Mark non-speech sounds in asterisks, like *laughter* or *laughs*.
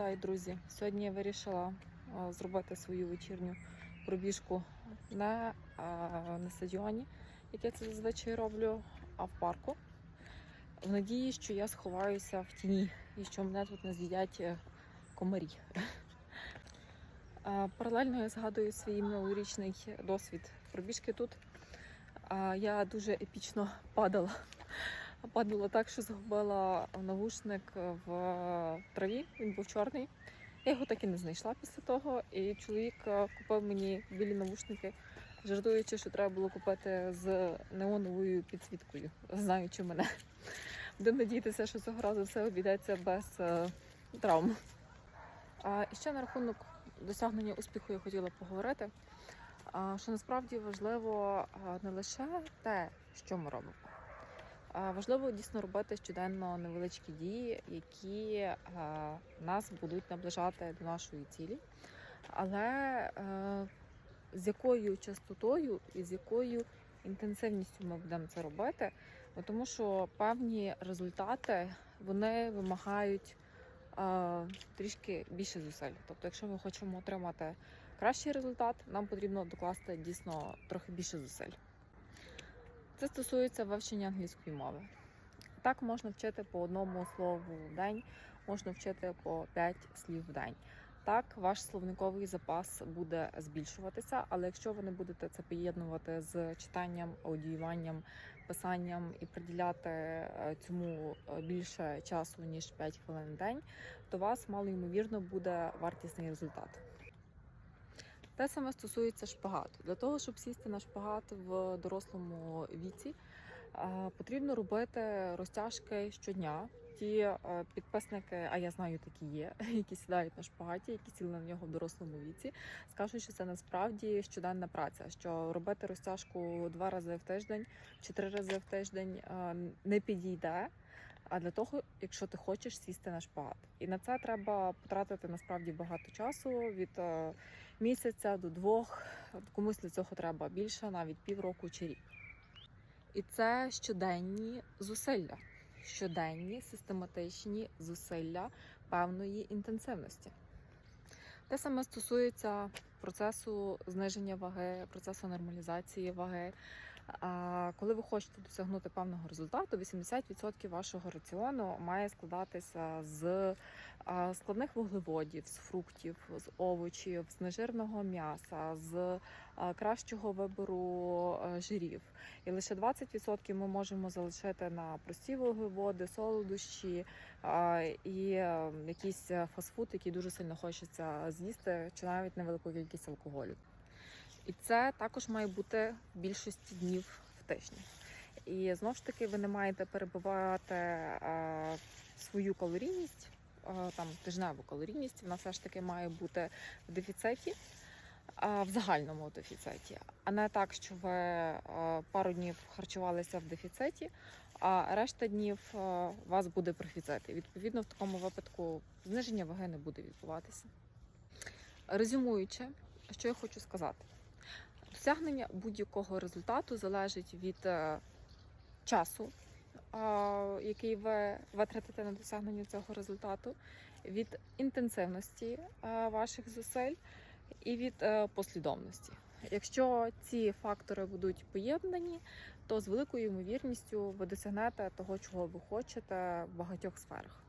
Вітаю, друзі! Сьогодні я вирішила зробити свою вечірню пробіжку не на стадіоні, як я це зазвичай роблю, а в парку. В надії, що я сховаюся в тіні і що мене тут не з'їдять е, комарі. Паралельно я згадую свій минулорічний досвід пробіжки тут. Я дуже епічно падала. Падала так, що загубила навушник в траві. Він був чорний. Я його так і не знайшла після того. І чоловік е, купив мені білі навушники, жартуючи, що треба було купити з неоновою підсвіткою, знаючи мене. Будемо надіятися, що цього разу все обійдеться без е, травм. А і ще на рахунок досягнення успіху я хотіла поговорити. Що насправді важливо не лише те, що ми робимо. Важливо дійсно робити щоденно невеличкі дії, які нас будуть наближати до нашої цілі, але е, з якою частотою і з якою інтенсивністю ми будемо це робити, тому що певні результати вони вимагають трішки більше зусиль. Тобто, якщо ми хочемо отримати кращий результат, нам потрібно докласти дійсно трохи більше зусиль. Це стосується вивчення англійської мови. Так можна вчити по одному слову в день, можна вчити по 5 слів в день. Так, ваш словниковий запас буде збільшуватися, але якщо ви не будете це поєднувати з читанням, аудіюванням, писанням і приділяти е, цьому е, більше часу ніж 5 хвилин в день, то у вас мало ймовірно буде вартісний результат. Те саме стосується шпагату. Для того, щоб сісти на шпагат в дорослому віці, е, потрібно робити розтяжки щодня. Ті е, підписники, а я знаю, такі є, *laughs* які сідають на шпагаті, які сіли на нього в дорослому віці, скажуть, що це насправді щоденна праця. Що робити розтяжку два рази в тиждень чи три рази в тиждень е, не підійде. А для того, якщо ти хочеш сісти на шпагат, і на це треба потратити насправді багато часу від е, місяця до двох. Комусь для цього треба більше, навіть півроку чи рік. І це щоденні зусилля, щоденні систематичні зусилля певної інтенсивності. Те саме стосується процесу зниження ваги, процесу нормалізації ваги. Коли ви хочете досягнути певного результату, 80% вашого раціону має складатися з складних вуглеводів, з фруктів, з овочів, з нежирного м'яса, з кращого вибору жирів. І лише 20% ми можемо залишити на прості вуглеводи, солодощі і а, якийсь фастфуд, який дуже сильно хочеться з'їсти, чи навіть невелику кількість алкоголю. І це також має бути в більшості днів в тижні. І знову ж таки, ви не маєте перебивати а, свою калорійність, а, там тижневу калорійність, вона все ж таки має бути в дефіциті, а, в загальному дефіциті, а не так, що ви а, пару днів харчувалися в дефіциті, а решта днів а, вас буде профіцит. І відповідно в такому випадку зниження ваги не буде відбуватися. Резюмуючи, що я хочу сказати. Досягнення будь-якого результату залежить від е, часу, який ви витратите на досягнення цього результату, від інтенсивності е, ваших зусиль і від е, послідовності. Якщо ці фактори будуть поєднані, то з великою ймовірністю ви досягнете того, чого ви хочете в багатьох сферах.